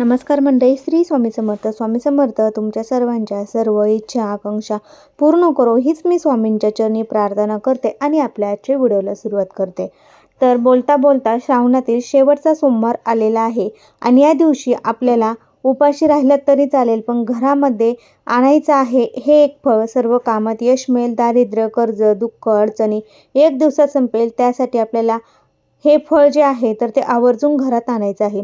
नमस्कार मंडळी श्री स्वामी समर्थ. स्वामी समर्थ तुमच्या सर्वांच्या सर्व इच्छा आकांक्षा पूर्ण करो. हीच मी स्वामींच्या चरणी प्रार्थना करते आणि आपल्या आजच्या व्हिडिओला सुरुवात करते. तर बोलता बोलता श्रावणातील शेवटचा सोमवार आलेला आहे आणि या दिवशी आपल्याला उपाशी राहिलं तरी चालेल पण घरामध्ये आणायचं आहे हे एक फळ. सर्व कामात यश मिळेल दारिद्र्य कर्ज दुःख अडचणी एक दिवसात संपेल. त्यासाठी आपल्याला हे फळ जे आहे तर ते आवर्जून घरात आणायचं आहे.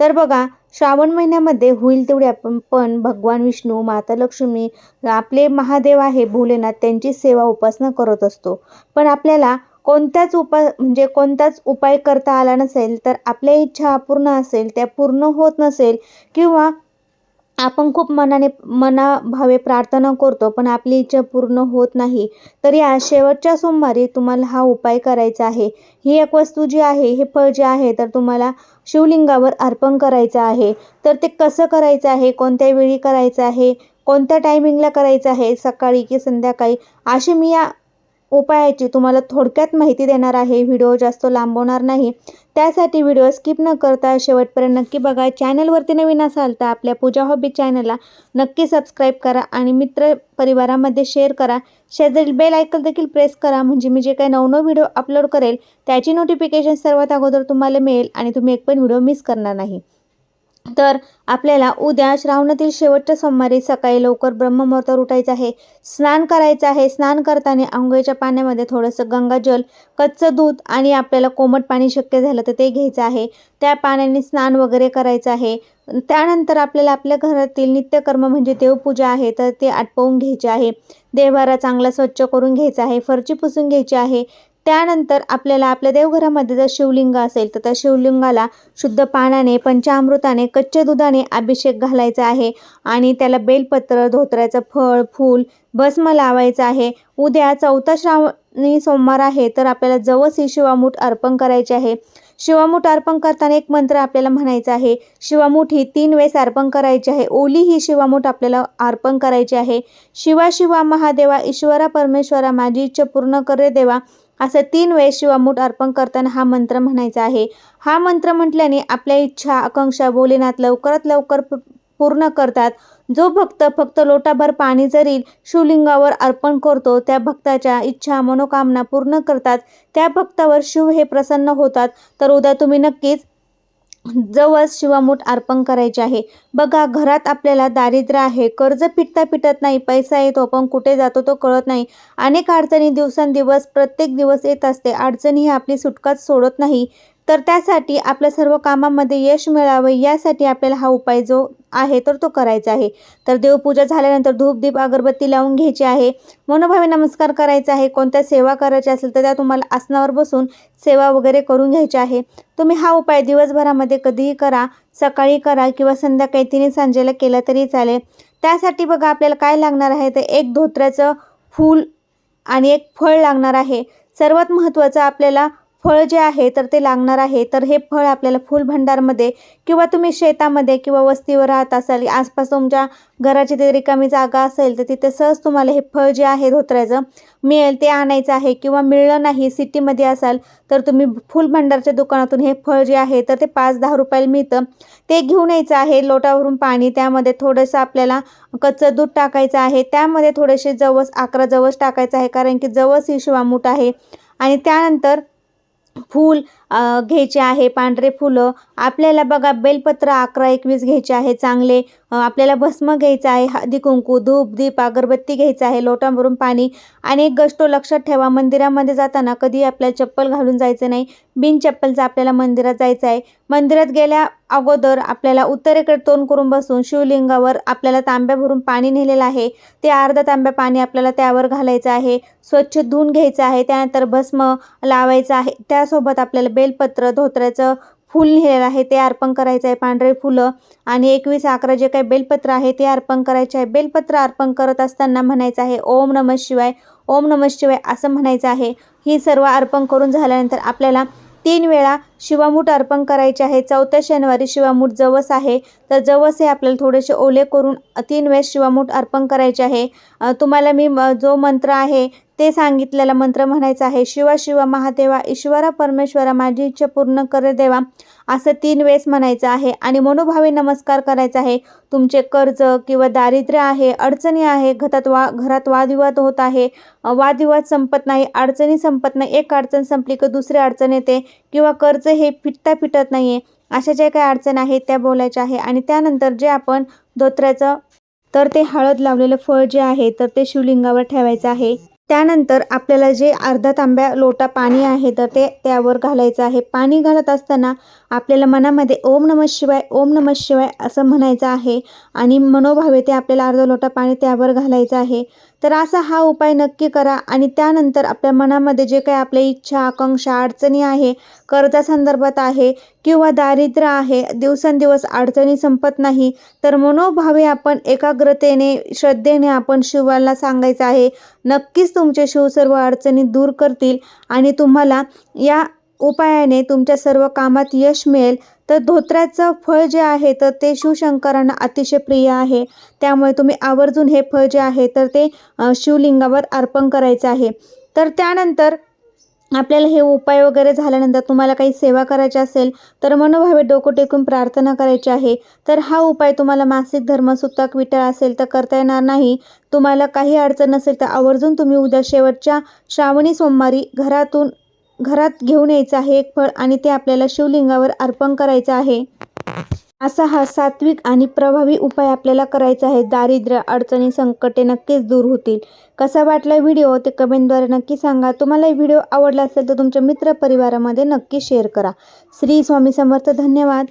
तर बघा श्रावण महिन्यामध्ये होईल तेवढे आपण पण भगवान विष्णू माता लक्ष्मी आपले महादेव आहे भोलेनाथ त्यांची सेवा उपासना करत असतो. पण आपल्याला कोणत्याच उपा म्हणजे कोणताच उपाय करता आला नसेल तर आपल्या इच्छा अपूर्ण असेल त्या पूर्ण होत नसेल किंवा आपण खूप मनाने मनाभावे प्रार्थना करतो पण आपली इच्छा पूर्ण होत नाही. तर या शेवटच्या सोमवारी तुम्हाला हा उपाय करायचा आहे. ही एक वस्तू जी आहे हे फळ जे आहे तर तुम्हाला शिवलिंगावर अर्पण करायचं आहे. तर ते कसं करायचं आहे कोणत्या वेळी करायचं आहे कोणत्या टायमिंगला करायचं आहे सकाळी की संध्याकाळी? अशी मी या उपायाची तुम्हाला थोडक्यात माहिती देणार आहे. व्हिडिओ जास्त लांबवणार नाही. त्यासाठी व्हिडिओ स्किप न करता शेवटपर्यंत नक्की बघा. चॅनलवरती नवीन असाल तर आपल्या पूजा हॉबी चॅनलला नक्की सबस्क्राईब करा आणि मित्र परिवारामध्ये शेअर करा. शेजारी बेल आयकन देखील प्रेस करा. म्हणजे मी जे काही नवनव व्हिडिओ अपलोड करेल त्याची नोटिफिकेशन सर्वात अगोदर तुम्हाला मिळेल आणि तुम्ही एक पण व्हिडिओ मिस करणार नाही. तर आपल्याला उद्या श्रावणातील शेवटच्या सोमवारी सकाळी लवकर ब्रह्ममुहूर्तावर उठायचं आहे. स्नान करायचं आहे. स्नान करताना आंघोळीच्या पाण्यामध्ये थोडंसं गंगाजल कच्चं दूध आणि आपल्याला कोमट पाणी शक्य झालं तर ते घ्यायचं आहे. त्या पाण्याने स्नान वगैरे करायचं आहे. त्यानंतर आपल्याला आपल्या घरातील नित्यकर्म म्हणजे देवपूजा आहे तर ते आटपवून घ्यायचे आहे. देवारा चांगला स्वच्छ करून घ्यायचा आहे. फरची पुसून घ्यायची आहे. त्यानंतर आपल्याला आपल्या देवघरामध्ये जर शिवलिंग असेल तर त्या शिवलिंगाला शुद्ध पाण्याने पंचामृताने कच्च्या दुधाने अभिषेक घालायचा आहे आणि त्याला बेलपत्र धोत्र्याचं फळ फूल भस्म लावायचं आहे. उद्या चौथा श्रावणी सोमवार आहे तर आपल्याला जवस ही शिवामूठ अर्पण करायचे आहे. शिवामूठ अर्पण करताना एक मंत्र आपल्याला म्हणायचा आहे शिवामूठ ही तीन वेळेस अर्पण करायची आहे. ओली ही शिवामूठ आपल्याला अर्पण करायची आहे. शिवा शिवा महादेवा ईश्वरा परमेश्वरा माझी इच्छा पूर्ण करे देवा. असं तीन वेळेस शिवामूठ अर्पण करताना हा मंत्र म्हणायचा आहे. हा मंत्र म्हटल्याने आपल्या इच्छा आकांक्षा भोलेनाथ लवकरात लवकर पूर्ण करतात. जो भक्त फक्त लोटाभर पाणी जरी शिवलिंगावर अर्पण करतो त्या भक्ताच्या इच्छा मनोकामना पूर्ण करतात. त्या भक्तावर शिव हे प्रसन्न होतात. तर उद्या तुम्ही नक्कीच जवस शिवामूठ अर्पण करायचे आहे. बघा घरात आपल्याला दारिद्र्य आहे. कर्ज पिटता पिटत नाही. पैसा येतो पण कुठे जातो तो कळत नाही. अनेक अडचणी दिवसेंदिवस प्रत्येक दिवस येत असते. अडचणी ही आपली सुटकाच सोडत नाही. तर त्यासाठी आपल्या सर्व कामामध्ये यश मिळावं यासाठी आपल्याला हा उपाय जो आहे तर तो करायचा आहे. तर देवपूजा झाल्यानंतर धूपदीप अगरबत्ती लावून घ्यायची आहे. मनोभावे नमस्कार करायचा आहे. कोणत्या सेवा करायची असेल तर त्या तुम्हाला आसनावर बसून सेवा वगैरे करून घ्यायची आहे. तुम्ही हा उपाय दिवसभरामध्ये कधीही करा सकाळी करा किंवा संध्याकाळी तिने सांजेला केला तरी चालेल. त्यासाठी बघा आपल्याला काय लागणार आहे तर एक धोत्र्याचं फूल आणि एक फळ लागणार आहे. सर्वात महत्त्वाचं आपल्याला फळ जे आहे तर ते लागणार आहे. तर हे फळ आपल्याला फुल भंडारमध्ये किंवा तुम्ही शेतामध्ये किंवा वस्तीवर राहत असाल आसपास तुमच्या घराची ते रिकामी जागा असेल तर तिथे सहज तुम्हाला हे फळ जे आहे धोत्र्याचं मिळेल ते आणायचं आहे. किंवा मिळलं नाही सिटीमध्ये असाल तर तुम्ही फुल भंडारच्या दुकानातून हे फळ जे आहे तर ते पाच दहा रुपयाला मिळतं. ते घेऊन यायचं आहे लोटावरून पाणी त्यामध्ये थोडंसं आपल्याला कच्चं दूध टाकायचं आहे. त्यामध्ये थोडेसे जवस अकरा जवस टाकायचं आहे कारण की जवस ही शिवामूठ आहे. आणि त्यानंतर फूल घ्यायचे आहे पांढरे फुलं. आपल्याला बघा बेलपत्र अकरा एकवीस घ्यायचे आहे चांगले. आपल्याला भस्म घ्यायचं आहे हळदी कुंकू धूप दीप अगरबत्ती घ्यायचं आहे लोटांभरून पाणी. आणि एक गोष्ट लक्षात ठेवा मंदिरामध्ये जाताना कधी आपल्याला चप्पल घालून जायचं नाही. बिन चप्पलचं आपल्याला मंदिरात जायचं आहे. मंदिरात गेल्या अगोदर आपल्याला उत्तरेकडे तोंड करून बसून शिवलिंगावर आपल्याला तांब्या भरून पाणी नेलेलं आहे. ते अर्धा तांब्या पाणी आपल्याला त्यावर घालायचं आहे. स्वच्छ धुवून घ्यायचं आहे. त्यानंतर भस्म लावायचं आहे. त्यासोबत आपल्याला बेलपत्र धोत्र्याचं फूल लिहिलेलं आहे ते अर्पण करायचं आहे पांढरे फुलं. आणि एकवीस अकरा जे काही बेलपत्र आहे ते अर्पण करायचे आहे. बेलपत्र अर्पण करत असताना म्हणायचं आहे ओम नमः शिवाय ओम नमः शिवाय असं म्हणायचं आहे. ही सर्व अर्पण करून झाल्यानंतर आपल्याला तीन वेळा शिवामूठ अर्पण करायचे आहे. चौथ्या शनिवारी शिवामूठ जवस आहे. तर जवस हे आपल्याला थोडेसे ओले करून तीन वेळेस शिवामूठ अर्पण करायचे आहे. तुम्हाला मी जो मंत्र आहे ते सांगितलेला मंत्र म्हणायचा आहे. शिवा शिवा महादेवा ईश्वरा परमेश्वरा माझी इच्छा पूर्ण करे देवा. असं तीन वेळेस म्हणायचं आहे. आणि मनोभावे नमस्कार करायचा आहे. तुमचे कर्ज किंवा दारिद्र्य आहे अडचणी आहे घरात वा घरात वादविवाद होत आहे. वादविवाद संपत नाही अडचणी संपत नाही एक अडचण संपली की दुसरी अडचण येते किंवा कर्ज हे फिटता फिटत नाही आहे अशा ज्या काही अडचण आहेत त्या बोलायच्या आहे. आणि त्यानंतर जे आपण धोत्र्याचं तर ते हळद लावलेलं फळ जे आहे तर ते शिवलिंगावर ठेवायचं आहे. त्यानंतर आपल्याला जे अर्धा तांब्या लोटा पाणी आहे तर ते त्यावर घालायचं आहे. पाणी घालत असताना आपल्याला मनामध्ये ओम नम शिवाय ओम नम शिवाय असं म्हणायचं आहे आणि मनोभावे ते आपल्याला अर्धा लोटा पाणी त्यावर घालायचं आहे. तर असा हा उपाय नक्की करा आणि त्यानंतर आपल्या मनामध्ये जे काही आपल्या इच्छा आकांक्षा अडचणी आहे कर्जासंदर्भात आहे किंवा दारिद्र्य आहे दिवसेंदिवस अडचणी संपत नाही तर मनोभावे आपण एकाग्रतेने श्रद्धेने आपण शिवाला सांगायचं आहे. नक्कीच तुमचे शिव सर्व अडचणी दूर करतील आणि तुम्हाला या उपायाने तुमच्या सर्व कामात यश मिळेल. तर धोत्र्याचं फळ जे आहे तर ते शिवशंकरांना अतिशय प्रिय आहे. त्यामुळे तुम्ही आवर्जून हे फळ जे आहे तर ते शिवलिंगावर अर्पण करायचं आहे. तर त्यानंतर आपल्याला हे उपाय वगैरे झाल्यानंतर तुम्हाला काही सेवा करायची असेल तर मनोभावे डोकं टेकून प्रार्थना करायची आहे. तर हा उपाय तुम्हाला मासिक धर्म सुतक असेल तर करता येणार नाही. तुम्हाला काही अडचण नसेल तर आवर्जून तुम्ही उद्या शेवटच्या श्रावणी सोमवारी घरातून घरात घेऊन यायचं आहे एक फळ आणि ते आपल्याला शिवलिंगावर अर्पण करायचं आहे. असा हा सात्विक आणि प्रभावी उपाय आपल्याला करायचा आहे. दारिद्र्य अडचणी संकटे नक्कीच दूर होतील. कसा वाटला व्हिडिओ? ते कमेंटद्वारे नक्की सांगा. तुम्हाला व्हिडिओ आवडला असेल तर तुमच्या मित्रपरिवारामध्ये नक्की शेअर करा. श्री स्वामी समर्थ धन्यवाद.